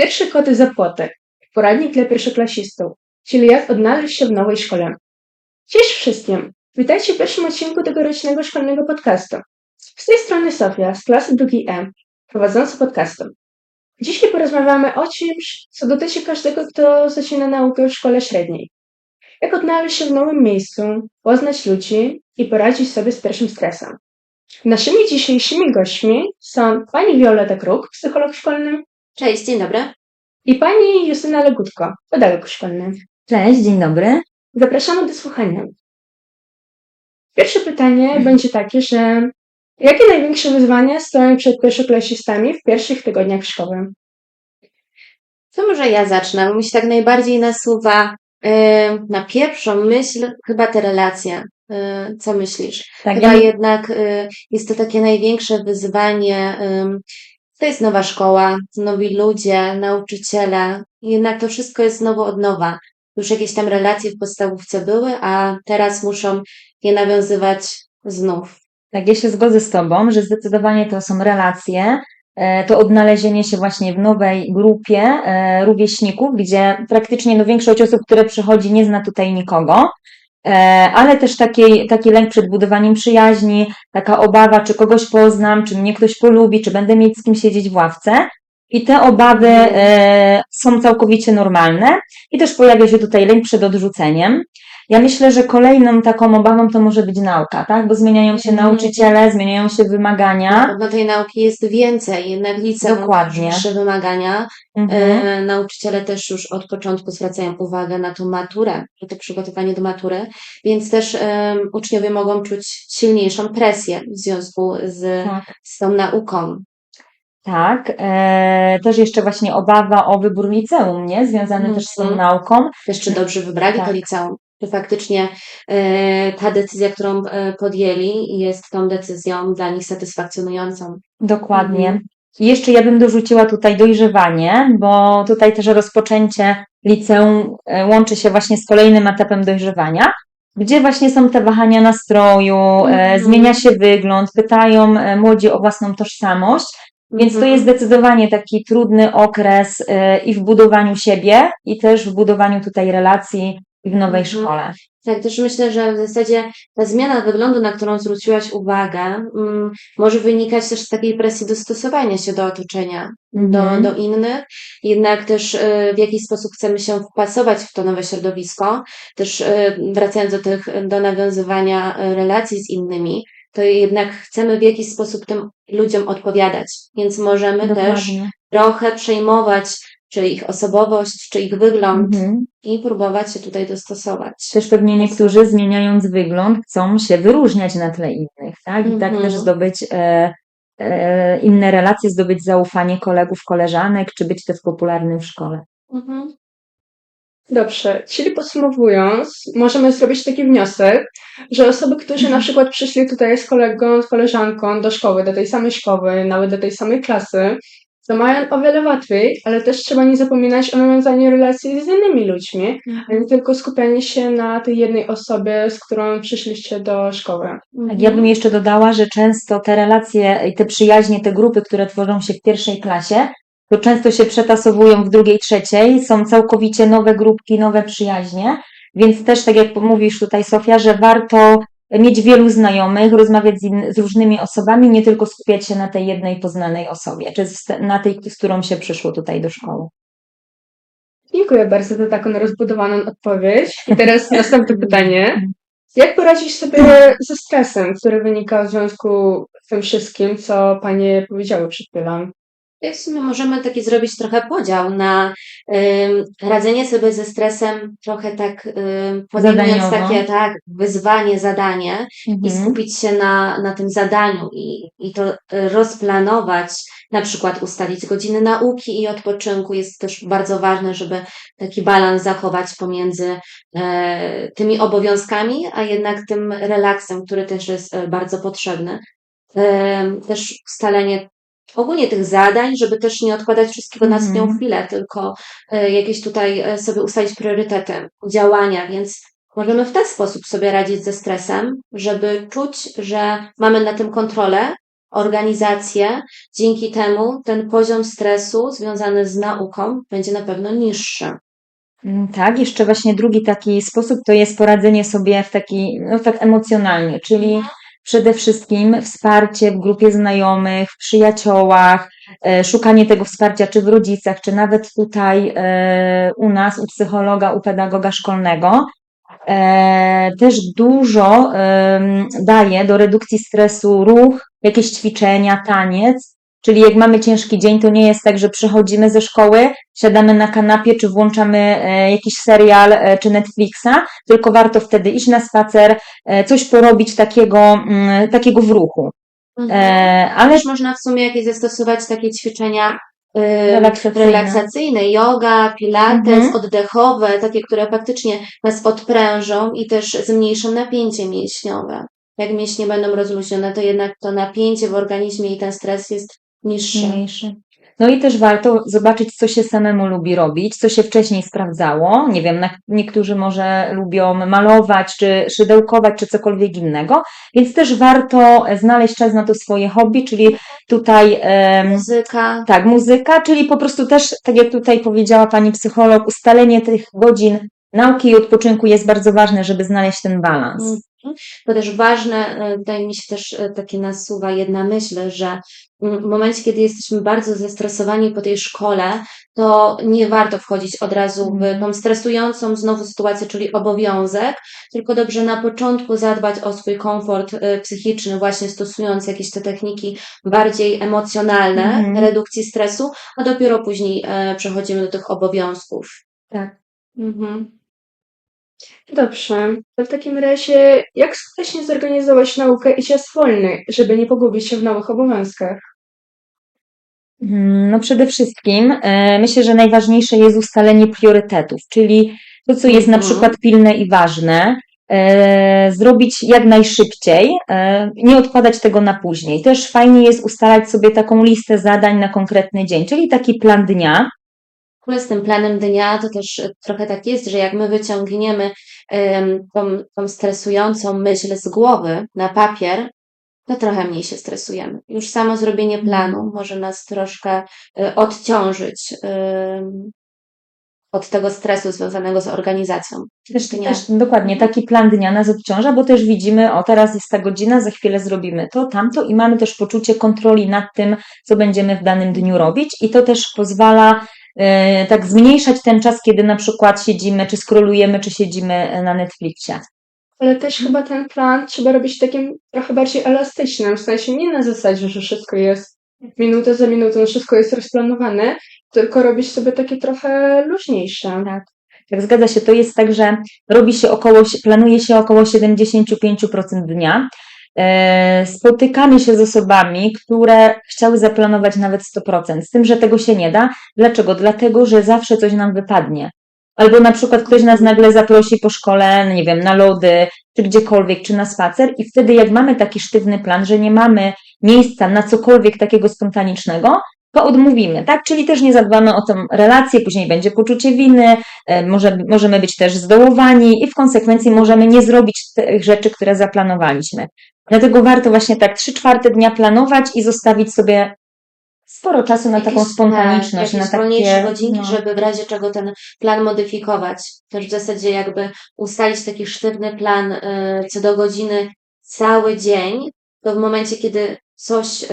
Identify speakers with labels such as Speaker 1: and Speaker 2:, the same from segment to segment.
Speaker 1: Pierwsze koty za płotek. Poradnik dla pierwszoklasistów, czyli jak odnaleźć się w nowej szkole. Cześć wszystkim! Witajcie w pierwszym odcinku tegorocznego szkolnego podcastu. Z tej strony Sofia z klasy 2E, prowadząca podcastem. Dzisiaj porozmawiamy o czymś, co dotyczy każdego, kto zaczyna naukę w szkole średniej. Jak odnaleźć się w nowym miejscu, poznać ludzi i poradzić sobie z pierwszym stresem. Naszymi dzisiejszymi gośćmi są pani Wioleta Kruk, psycholog szkolny,
Speaker 2: Cześć, dzień dobry.
Speaker 1: i pani Justyna Legutko, pedagog szkolny.
Speaker 3: Cześć, dzień dobry.
Speaker 1: Zapraszamy do słuchania. Pierwsze pytanie będzie takie, że jakie największe wyzwania stoją przed pierwszoklasistami w pierwszych tygodniach szkoły?
Speaker 2: To może ja zacznę, bo mi się tak najbardziej nasuwa yy, na pierwszą myśl chyba te relacje. Yy, co myślisz?
Speaker 3: Tak,
Speaker 2: Chyba
Speaker 3: ja,
Speaker 2: jednak yy, jest to takie największe wyzwanie. To jest nowa szkoła, nowi ludzie, nauczyciele. Jednak to wszystko jest znowu od nowa. Już jakieś tam relacje w podstawówce były, a teraz muszą je nawiązywać znów.
Speaker 3: tak, ja się zgodzę z Tobą, że zdecydowanie to są relacje, e, to odnalezienie się właśnie w nowej grupie e, rówieśników, gdzie praktycznie no, większość osób, które przychodzi, nie zna tutaj nikogo, ale też taki, taki lęk przed budowaniem przyjaźni, taka obawa, czy kogoś poznam, czy mnie ktoś polubi, czy będę mieć z kim siedzieć w ławce. I te obawy e, są całkowicie normalne. I też pojawia się tutaj lęk przed odrzuceniem. Ja myślę, że kolejną taką obawą to może być nauka, tak? Bo zmieniają się
Speaker 2: Mhm.
Speaker 3: nauczyciele, zmieniają się wymagania.
Speaker 2: No tej nauki jest więcej, jednak liceum
Speaker 3: Dokładnie.
Speaker 2: wyższe wymagania.
Speaker 3: Mhm.
Speaker 2: E, nauczyciele też już od początku zwracają uwagę na tą maturę, na to przygotowanie do matury, więc też em, uczniowie mogą czuć silniejszą presję w związku z,
Speaker 3: Tak.
Speaker 2: z tą nauką.
Speaker 3: Tak. E, też jeszcze właśnie obawa o wybór liceum, nie? Związany też z tą
Speaker 2: Mhm.
Speaker 3: nauką.
Speaker 2: Też czy dobrze wybrali to
Speaker 3: Tak.
Speaker 2: liceum, czy faktycznie e, ta decyzja, którą e, podjęli, jest tą decyzją dla nich satysfakcjonującą.
Speaker 3: Dokładnie.
Speaker 2: Mhm.
Speaker 3: Jeszcze ja bym dorzuciła tutaj dojrzewanie, bo tutaj też rozpoczęcie liceum e, łączy się właśnie z kolejnym etapem dojrzewania, gdzie właśnie są te wahania nastroju,
Speaker 2: Mhm.
Speaker 3: zmienia się wygląd, pytają młodzi o własną tożsamość, więc to
Speaker 2: Mhm.
Speaker 3: jest zdecydowanie taki trudny okres i w budowaniu siebie, i też w budowaniu tutaj relacji w nowej
Speaker 2: Mhm.
Speaker 3: szkole.
Speaker 2: Tak, też myślę, że w zasadzie ta zmiana wyglądu, na którą zwróciłaś uwagę, mm, może wynikać też z takiej presji dostosowania się do otoczenia,
Speaker 3: Mhm.
Speaker 2: do, do innych, jednak też y, w jakiś sposób chcemy się wpasować w to nowe środowisko, też y, wracając do tych, do nawiązywania y, relacji z innymi, to jednak chcemy w jakiś sposób tym ludziom odpowiadać, więc możemy też
Speaker 3: Dokładnie.
Speaker 2: trochę przejmować czy ich osobowość, czy ich wygląd
Speaker 3: Mhm.
Speaker 2: i próbować się tutaj dostosować.
Speaker 3: Też pewnie niektórzy zmieniając wygląd chcą się wyróżniać na tle innych, tak? I tak
Speaker 2: Mhm.
Speaker 3: też zdobyć e, e, inne relacje, zdobyć zaufanie kolegów, koleżanek, czy być też popularnym w szkole.
Speaker 2: Mhm.
Speaker 1: Dobrze, czyli podsumowując, możemy zrobić taki wniosek, że osoby, którzy na przykład przyszli tutaj z kolegą, z koleżanką do szkoły, do tej samej szkoły, nawet do tej samej klasy, to mają o wiele łatwiej, ale też trzeba nie zapominać o nawiązaniu relacji z innymi ludźmi, a nie tylko skupianie się na tej jednej osobie, z którą przyszliście do szkoły.
Speaker 3: Tak, ja bym jeszcze dodała, że często te relacje i te przyjaźnie, te grupy, które tworzą się w pierwszej klasie, to często się przetasowują w drugiej, trzeciej, są całkowicie nowe grupki, nowe przyjaźnie, więc też tak jak mówisz tutaj Sofia, że warto mieć wielu znajomych, rozmawiać z, z różnymi osobami, nie tylko skupiać się na tej jednej poznanej osobie, czy z, na tej, z którą się przyszło tutaj do szkoły.
Speaker 1: Dziękuję bardzo za taką rozbudowaną odpowiedź. I teraz następne pytanie. Jak poradzić sobie ze stresem, który wynika w związku z tym wszystkim, co Panie powiedziały przed chwilą?
Speaker 2: I w sumie możemy taki zrobić trochę podział na ym, radzenie sobie ze stresem, trochę tak ym, podejmując takie tak, wyzwanie, zadanie i
Speaker 3: Mhm.
Speaker 2: skupić się na, na tym zadaniu i, i to y, rozplanować, na przykład ustalić godziny nauki i odpoczynku. Jest też bardzo ważne, żeby taki balans zachować pomiędzy e, tymi obowiązkami, a jednak tym relaksem, który też jest e, bardzo potrzebny. Em, Też ustalenie ogólnie tych zadań, żeby też nie odkładać wszystkiego na
Speaker 3: Mhm.
Speaker 2: ostatnią chwilę, tylko e, jakieś tutaj e, sobie ustalić priorytety działania, więc możemy w ten sposób sobie radzić ze stresem, żeby czuć, że mamy na tym kontrolę, organizację. Dzięki temu ten poziom stresu związany z nauką będzie na pewno niższy.
Speaker 3: Mm, Tak, jeszcze właśnie drugi taki sposób to jest poradzenie sobie w taki, no tak emocjonalnie, czyli przede wszystkim wsparcie w grupie znajomych, w przyjaciołach, e, szukanie tego wsparcia czy w rodzicach, czy nawet tutaj e, u nas, u psychologa, u pedagoga szkolnego. E, Też dużo daje do redukcji stresu ruch, jakieś ćwiczenia, taniec. Czyli jak mamy ciężki dzień, to nie jest tak, że przychodzimy ze szkoły, siadamy na kanapie, czy włączamy e, jakiś serial, e, czy Netflixa, tylko warto wtedy iść na spacer, e, coś porobić takiego, mm, takiego w ruchu. E, Ale
Speaker 2: Też można w sumie jakieś zastosować takie ćwiczenia y,
Speaker 3: Relaksacyjne.
Speaker 2: relaksacyjne, yoga, pilates,
Speaker 3: Mhm.
Speaker 2: oddechowe, takie, które faktycznie nas odprężą i też zmniejszą napięcie mięśniowe. Jak mięśnie będą rozluźnione, to jednak to napięcie w organizmie i ten stres jest niższy.
Speaker 3: mniejszy. No i też warto zobaczyć, co się samemu lubi robić, co się wcześniej sprawdzało. Nie wiem, niektórzy może lubią malować, czy szydełkować, czy cokolwiek innego, więc też warto znaleźć czas na to swoje hobby, czyli tutaj em,
Speaker 2: Muzyka.
Speaker 3: tak, muzyka, czyli po prostu też, tak jak tutaj powiedziała pani psycholog, ustalenie tych godzin nauki i odpoczynku jest bardzo ważne, żeby znaleźć ten balans.
Speaker 2: Mhm. To też ważne, e, tutaj mi się też e, takie nasuwa jedna myśl, że w momencie, kiedy jesteśmy bardzo zestresowani po tej szkole, to nie warto wchodzić od razu w
Speaker 3: Mhm.
Speaker 2: tą stresującą znowu sytuację, czyli obowiązek, tylko dobrze na początku zadbać o swój komfort e, psychiczny, właśnie stosując jakieś te techniki bardziej emocjonalne,
Speaker 3: Mhm.
Speaker 2: redukcji stresu, a dopiero później e, przechodzimy do tych obowiązków.
Speaker 3: Tak.
Speaker 2: Mhm.
Speaker 1: Dobrze. To w takim razie, jak skutecznie zorganizować naukę i czas wolny, żeby nie pogubić się w nowych obowiązkach?
Speaker 3: Mm, No przede wszystkim e, myślę, że najważniejsze jest ustalenie priorytetów, czyli to, co jest na
Speaker 2: Mhm.
Speaker 3: przykład pilne i ważne, e, zrobić jak najszybciej, e, nie odkładać tego na później. Też fajnie jest ustalać sobie taką listę zadań na konkretny dzień, czyli taki plan dnia.
Speaker 2: W ogóle z tym planem dnia to też e, trochę tak jest, że jak my wyciągniemy em, tą, tą stresującą myśl z głowy na papier, to trochę mniej się stresujemy. Już samo zrobienie planu może nas troszkę e, odciążyć em, od tego stresu związanego z organizacją.
Speaker 3: Też, też dokładnie taki plan dnia nas odciąża, bo też widzimy, o teraz jest ta godzina, za chwilę zrobimy to, tamto i mamy też poczucie kontroli nad tym, co będziemy w danym dniu robić i to też pozwala e, tak zmniejszać ten czas, kiedy na przykład siedzimy, czy skrolujemy, czy siedzimy na Netflixie.
Speaker 1: Ale też chyba ten plan trzeba robić takim trochę bardziej elastycznym, w sensie nie na zasadzie, że wszystko jest minutę za minutą, wszystko jest rozplanowane, tylko robić sobie takie trochę luźniejsze.
Speaker 3: Tak, zgadza się. To jest tak, że robi się około, planuje się około 75% dnia. E, Spotykamy się z osobami, które chciały zaplanować nawet 100%, z tym, że tego się nie da. Dlaczego? Dlatego, że zawsze coś nam wypadnie. Albo na przykład ktoś nas nagle zaprosi po szkole, nie wiem, na lody, czy gdziekolwiek, czy na spacer, i wtedy, jak mamy taki sztywny plan, że nie mamy miejsca na cokolwiek takiego spontanicznego, to odmówimy, tak? Czyli też nie zadbamy o tą relację, później będzie poczucie winy, e, może, możemy być też zdołowani i w konsekwencji możemy nie zrobić tych rzeczy, które zaplanowaliśmy. Dlatego warto właśnie tak trzy czwarte dnia planować i zostawić sobie sporo czasu na taką
Speaker 2: Jakieś,
Speaker 3: spontaniczność,
Speaker 2: tak,
Speaker 3: na takie...
Speaker 2: godzinki,
Speaker 3: no.
Speaker 2: żeby w razie czego ten plan modyfikować. Też w zasadzie jakby ustalić taki sztywny plan y, co do godziny cały dzień, to w momencie, kiedy coś y,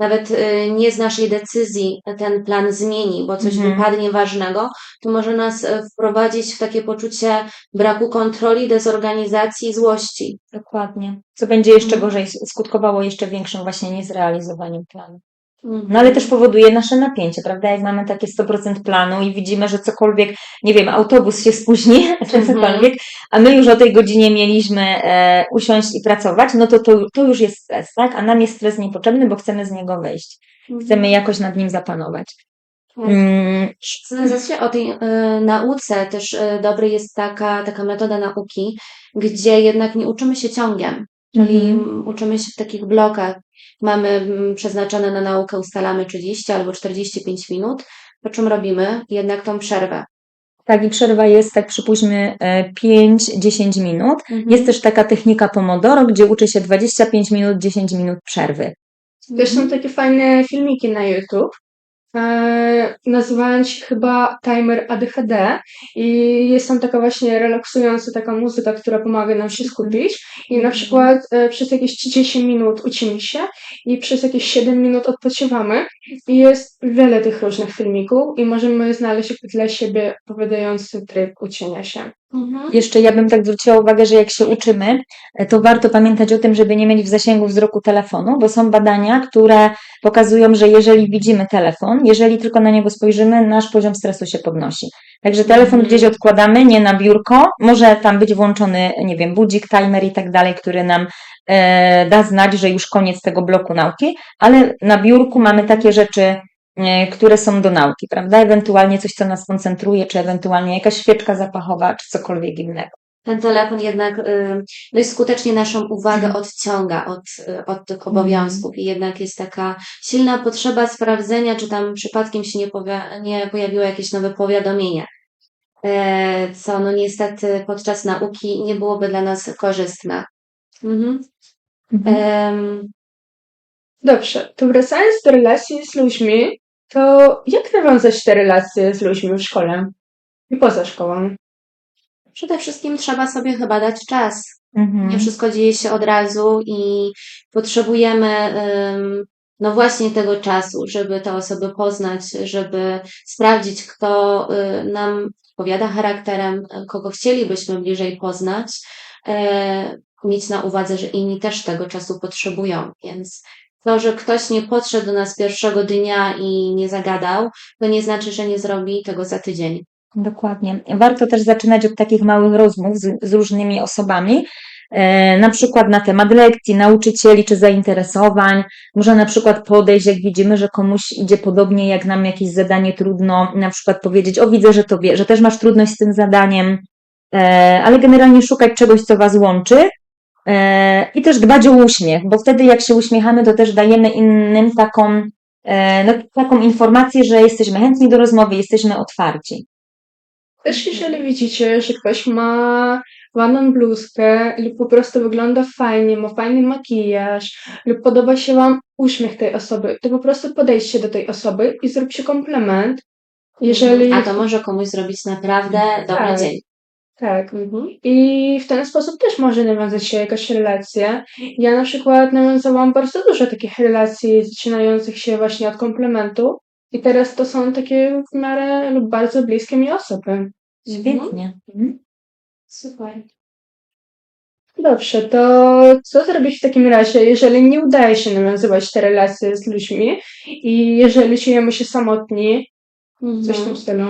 Speaker 2: nawet y, nie z naszej decyzji ten plan zmieni, bo coś
Speaker 3: Mhm.
Speaker 2: wypadnie ważnego, to może nas y, wprowadzić w takie poczucie braku kontroli, dezorganizacji i złości.
Speaker 3: Dokładnie. Co będzie jeszcze
Speaker 2: Mhm.
Speaker 3: gorzej, skutkowało jeszcze większym właśnie niezrealizowaniem planu.
Speaker 2: Mhm.
Speaker 3: No ale też powoduje nasze napięcie, prawda? Jak mamy takie 100% planu i widzimy, że cokolwiek, nie wiem, autobus się spóźni, czy
Speaker 2: Mhm.
Speaker 3: cokolwiek, a my już o tej godzinie mieliśmy e, usiąść i pracować, no to, to to już jest stres, tak? A nam jest stres niepotrzebny, bo chcemy z niego wyjść. Chcemy jakoś nad nim zapanować.
Speaker 2: Tak.
Speaker 3: Mm,
Speaker 2: W zasadzie o tej y, nauce też y, dobry jest taka, taka metoda nauki, gdzie jednak nie uczymy się ciągiem, czyli
Speaker 3: Mhm.
Speaker 2: mm, uczymy się w takich blokach. Mamy mm, przeznaczone na naukę, ustalamy 30 albo 45 minut, po czym robimy jednak tą przerwę.
Speaker 3: Tak, i przerwa jest, tak przypuśćmy, e, 5-10 minut.
Speaker 2: Mhm.
Speaker 3: Jest też taka technika Pomodoro, gdzie uczy się 25 minut, 10 minut przerwy.
Speaker 1: Też
Speaker 2: Mhm.
Speaker 1: są takie fajne filmiki na YouTube. E, nazywają się chyba Timer ADHD i jest tam taka właśnie relaksująca taka muzyka, która pomaga nam się skupić i na przykład e, przez jakieś 30 minut uczymy się i przez jakieś 7 minut odpoczywamy i jest wiele tych różnych filmików i możemy znaleźć jakby dla siebie odpowiadający tryb uczenia się.
Speaker 2: Mhm.
Speaker 3: Jeszcze ja bym tak zwróciła uwagę, że jak się uczymy, e, to warto pamiętać o tym, żeby nie mieć w zasięgu wzroku telefonu, bo są badania, które pokazują, że jeżeli widzimy telefon, jeżeli tylko na niego spojrzymy, nasz poziom stresu się podnosi. Także telefon gdzieś odkładamy, nie na biurko, może tam być włączony, nie wiem, budzik, timer i tak dalej, który nam e, da znać, że już koniec tego bloku nauki, ale na biurku mamy takie rzeczy, które są do nauki, prawda? Ewentualnie coś, co nas koncentruje, czy ewentualnie jakaś świeczka zapachowa, czy cokolwiek innego.
Speaker 2: Ten telefon jednak y, dość skutecznie naszą uwagę odciąga od, od tych obowiązków i jednak jest taka silna potrzeba sprawdzenia, czy tam przypadkiem się nie, powia- nie pojawiło jakieś nowe powiadomienie, e, co no niestety podczas nauki nie byłoby dla nas korzystne. Mhm. Em,
Speaker 1: Dobrze, to wracając do relacji z ludźmi, to jak nawiązać te relacje z ludźmi w szkole i poza szkołą?
Speaker 2: przede wszystkim trzeba sobie chyba dać czas.
Speaker 3: Mhm.
Speaker 2: Nie wszystko dzieje się od razu i potrzebujemy ym, no właśnie tego czasu, żeby te osoby poznać, żeby sprawdzić, kto y, nam odpowiada charakterem, y, kogo chcielibyśmy bliżej poznać, e, mieć na uwadze, że inni też tego czasu potrzebują, więc to, że ktoś nie podszedł do nas pierwszego dnia i nie zagadał, to nie znaczy, że nie zrobi tego za tydzień.
Speaker 3: Dokładnie. Warto też zaczynać od takich małych rozmów z, z różnymi osobami, e, na przykład na temat lekcji, nauczycieli czy zainteresowań. Można na przykład podejść, jak widzimy, że komuś idzie podobnie, jak nam jakieś zadanie trudno, na przykład powiedzieć, o widzę, że to wie, że też masz trudność z tym zadaniem, e, ale generalnie szukać czegoś, co was łączy. E, I też dbać o uśmiech, bo wtedy jak się uśmiechamy, to też dajemy innym taką, e, no, taką informację, że jesteśmy chętni do rozmowy, jesteśmy otwarci.
Speaker 1: Też jeżeli widzicie, że ktoś ma ładną bluzkę lub po prostu wygląda fajnie, ma fajny makijaż lub podoba się Wam uśmiech tej osoby, to po prostu podejdźcie do tej osoby i zróbcie komplement. Jeżeli...
Speaker 2: A to może komuś zrobić naprawdę dobry
Speaker 1: Tak.
Speaker 2: dzień.
Speaker 1: Tak.
Speaker 2: Mhm.
Speaker 1: I w ten sposób też może nawiązać się jakaś relacja. Ja na przykład nawiązałam bardzo dużo takich relacji zaczynających się właśnie od komplementu. I teraz to są takie w miarę lub bardzo bliskie mi osoby.
Speaker 3: Świetnie. Mhm.
Speaker 2: Super.
Speaker 1: Dobrze, to co zrobić w takim razie, jeżeli nie udaje się nawiązywać te relacje z ludźmi i jeżeli czujemy się samotni, coś w
Speaker 2: Mhm.
Speaker 1: tym stylu?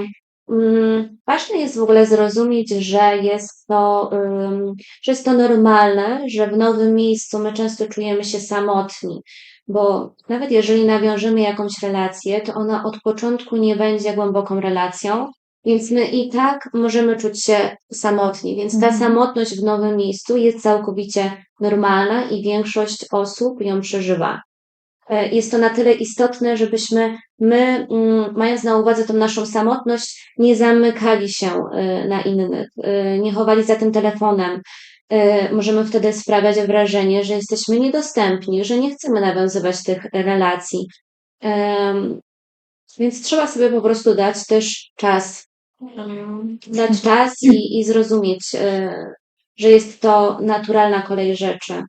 Speaker 2: Mm, Ważne jest w ogóle zrozumieć, że jest to, że jest to normalne, że w nowym miejscu my często czujemy się samotni, bo nawet jeżeli nawiążemy jakąś relację, to ona od początku nie będzie głęboką relacją, więc my i tak możemy czuć się samotni, więc ta
Speaker 3: Mhm.
Speaker 2: samotność w nowym miejscu jest całkowicie normalna i większość osób ją przeżywa. E, Jest to na tyle istotne, żebyśmy my, mm, mając na uwadze tą naszą samotność, nie zamykali się y, na innych, y, nie chowali za tym telefonem. Możemy wtedy sprawiać wrażenie, że jesteśmy niedostępni, że nie chcemy nawiązywać tych relacji. Więc trzeba sobie po prostu dać też czas. Dać czas i, i zrozumieć, że jest to naturalna kolej rzeczy.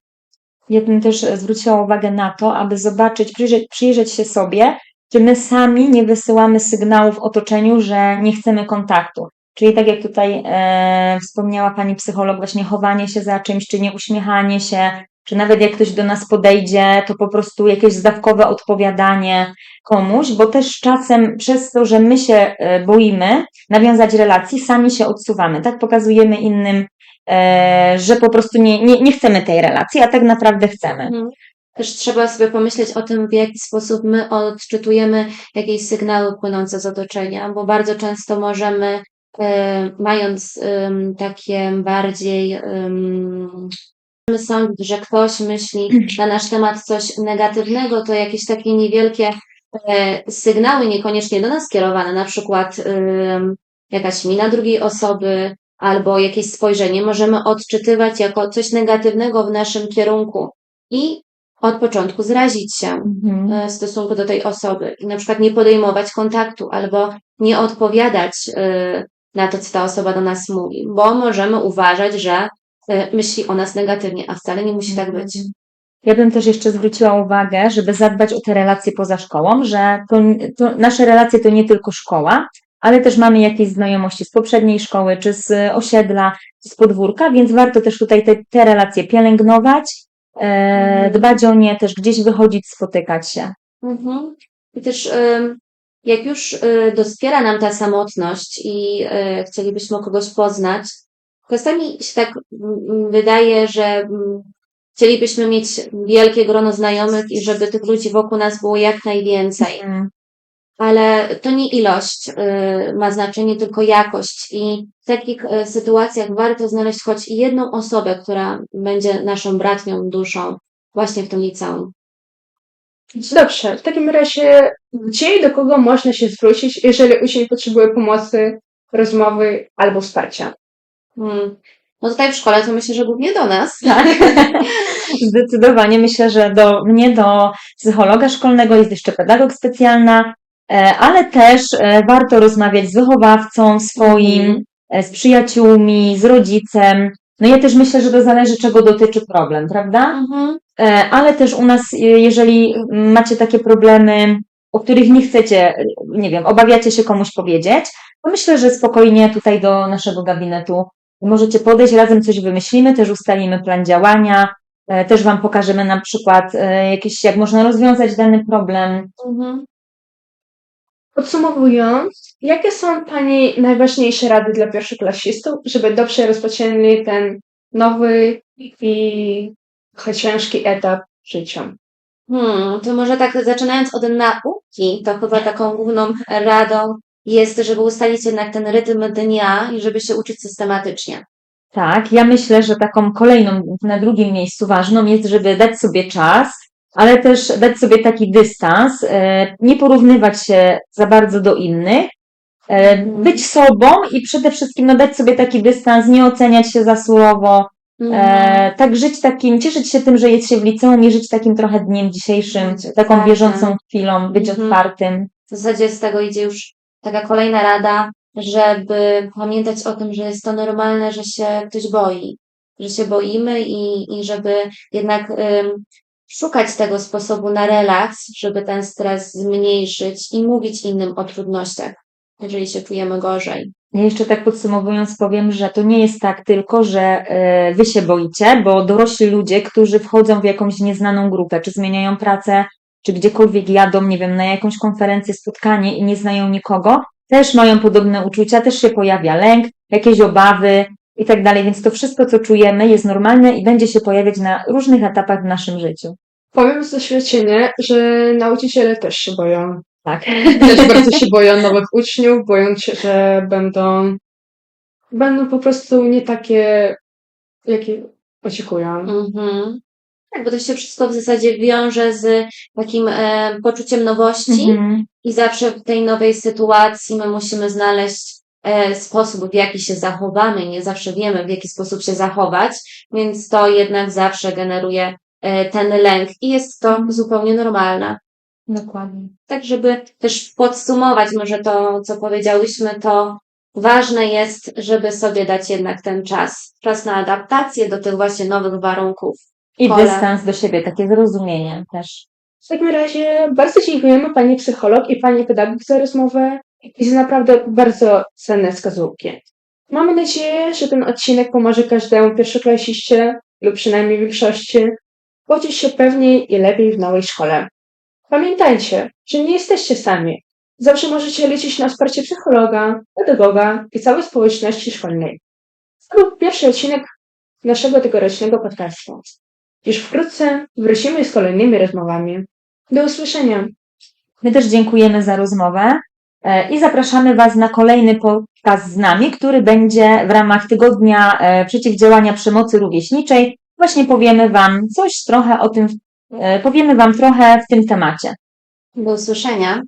Speaker 3: Ja bym też zwróciła uwagę na to, aby zobaczyć, przyjrzeć, przyjrzeć się sobie, czy my sami nie wysyłamy sygnałów otoczeniu, że nie chcemy kontaktu. Czyli tak jak tutaj e, wspomniała pani psycholog, właśnie chowanie się za czymś, czy nie uśmiechanie się, czy nawet jak ktoś do nas podejdzie, to po prostu jakieś zdawkowe odpowiadanie komuś, bo też czasem przez to, że my się e, boimy nawiązać relacji, sami się odsuwamy, tak? Pokazujemy innym, e, że po prostu nie, nie, nie chcemy tej relacji, a tak naprawdę chcemy.
Speaker 2: Mhm. Też trzeba sobie pomyśleć o tym, w jaki sposób my odczytujemy jakieś sygnały płynące z otoczenia, bo bardzo często możemy, e, mając takie bardziej, em, możemy sądzić, że ktoś myśli na nasz temat coś negatywnego, to jakieś takie niewielkie e, sygnały, niekoniecznie do nas kierowane, na przykład jakaś mina drugiej osoby albo jakieś spojrzenie, możemy odczytywać jako coś negatywnego w naszym kierunku. I od początku zrazić się
Speaker 3: Mhm.
Speaker 2: e, w stosunku do tej osoby i na przykład nie podejmować kontaktu albo nie odpowiadać e, na to, co ta osoba do nas mówi, bo możemy uważać, że e, myśli o nas negatywnie, a wcale nie musi tak być.
Speaker 3: Ja bym też jeszcze zwróciła uwagę, żeby zadbać o te relacje poza szkołą, że to, to nasze relacje to nie tylko szkoła, ale też mamy jakieś znajomości z poprzedniej szkoły, czy z osiedla, czy z podwórka, więc warto też tutaj te, te relacje pielęgnować, e, dbać o nie, też gdzieś wychodzić, spotykać się.
Speaker 2: Mhm. I też jak już y, doskwiera nam ta samotność i y, chcielibyśmy kogoś poznać, czasami się tak wydaje, że chcielibyśmy mieć wielkie grono znajomych i żeby tych ludzi wokół nas było jak najwięcej.
Speaker 3: Mm.
Speaker 2: Ale to nie ilość y, ma znaczenie, tylko jakość. I w takich y, sytuacjach warto znaleźć choć jedną osobę, która będzie naszą bratnią duszą właśnie w tym liceum.
Speaker 1: Dobrze, w takim razie gdzie i do kogo można się zwrócić, jeżeli uczeń potrzebuje pomocy, rozmowy albo wsparcia?
Speaker 2: Hmm. No tutaj w szkole to myślę, że głównie do nas.
Speaker 3: Tak. Zdecydowanie myślę, że do mnie, do psychologa szkolnego jest jeszcze pedagog specjalna, ale też e, warto rozmawiać z wychowawcą swoim,
Speaker 2: Mhm.
Speaker 3: e, z przyjaciółmi, z rodzicem. No ja też myślę, że to zależy, czego dotyczy problem, prawda?
Speaker 2: Mhm.
Speaker 3: E, Ale też u nas, e, jeżeli macie takie problemy, o których nie chcecie, e, nie wiem, obawiacie się komuś powiedzieć, to myślę, że spokojnie tutaj do naszego gabinetu możecie podejść, razem coś wymyślimy, też ustalimy plan działania, e, też Wam pokażemy na przykład e, jakieś, jak można rozwiązać dany problem.
Speaker 2: Mhm.
Speaker 1: Podsumowując, jakie są Pani najważniejsze rady dla pierwszoklasistów, żeby dobrze rozpoczęli ten nowy i ciężki etap życia?
Speaker 2: Hmm, to może tak zaczynając od nauki, to chyba taką główną radą jest, żeby ustalić jednak ten rytm dnia i żeby się uczyć systematycznie.
Speaker 3: Tak, ja myślę, że taką kolejną, na drugim miejscu ważną jest, żeby dać sobie czas, ale też dać sobie taki dystans, e, nie porównywać się za bardzo do innych, e, być sobą i przede wszystkim no, dać sobie taki dystans, nie oceniać się za surowo,
Speaker 2: Mhm.
Speaker 3: E, tak żyć takim, cieszyć się tym, że jest się w liceum i żyć takim trochę dniem dzisiejszym,
Speaker 2: Być
Speaker 3: taką
Speaker 2: otwartym.
Speaker 3: bieżącą chwilą, być
Speaker 2: Mhm.
Speaker 3: otwartym.
Speaker 2: W zasadzie z tego idzie już taka kolejna rada, żeby pamiętać o tym, że jest to normalne, że się ktoś boi, że się boimy i, i żeby jednak ym, szukać tego sposobu na relaks, żeby ten stres zmniejszyć i mówić innym o trudnościach, jeżeli się czujemy gorzej.
Speaker 3: Ja jeszcze tak podsumowując powiem, że to nie jest tak tylko, że e, wy się boicie, bo dorośli ludzie, którzy wchodzą w jakąś nieznaną grupę, czy zmieniają pracę, czy gdziekolwiek jadą, nie wiem, na jakąś konferencję, spotkanie i nie znają nikogo, też mają podobne uczucia, też się pojawia lęk, jakieś obawy i tak dalej, więc to wszystko, co czujemy, jest normalne i będzie się pojawiać na różnych etapach w naszym życiu.
Speaker 1: Powiem z doświadczenia, że nauczyciele też się boją.
Speaker 3: Tak.
Speaker 1: Też bardzo się boją nowych uczniów, boją się, że będą, będą po prostu nie takie, jakie oczekują.
Speaker 2: Mhm. Tak, bo to się wszystko w zasadzie wiąże z takim e, poczuciem nowości.
Speaker 3: Mhm.
Speaker 2: I zawsze w tej nowej sytuacji my musimy znaleźć sposób, w jaki się zachowamy. Nie zawsze wiemy, w jaki sposób się zachować, więc to jednak zawsze generuje e, ten lęk i jest to zupełnie normalne.
Speaker 3: Dokładnie.
Speaker 2: Tak, żeby też podsumować może to, co powiedziałyśmy, to ważne jest, żeby sobie dać jednak ten czas. Czas na adaptację do tych właśnie nowych warunków.
Speaker 3: I
Speaker 2: Pole.
Speaker 3: dystans do siebie, takie zrozumienie też.
Speaker 1: W takim razie bardzo dziękujemy Pani psycholog i Pani pedagog za rozmowę za naprawdę bardzo cenne wskazówki. Mamy nadzieję, że ten odcinek pomoże każdemu pierwszoklasiście lub przynajmniej większości poczuć się pewniej i lepiej w nowej szkole. Pamiętajcie, że nie jesteście sami. Zawsze możecie liczyć na wsparcie psychologa, pedagoga i całej społeczności szkolnej. To był pierwszy odcinek naszego tegorocznego podcastu. Już wkrótce wrócimy z kolejnymi rozmowami. Do usłyszenia.
Speaker 3: My też dziękujemy za rozmowę i zapraszamy Was na kolejny podcast z nami, który będzie w ramach tygodnia e, przeciwdziałania przemocy rówieśniczej. Właśnie powiemy Wam coś trochę o tym, e, powiemy Wam trochę w tym temacie.
Speaker 2: Do usłyszenia.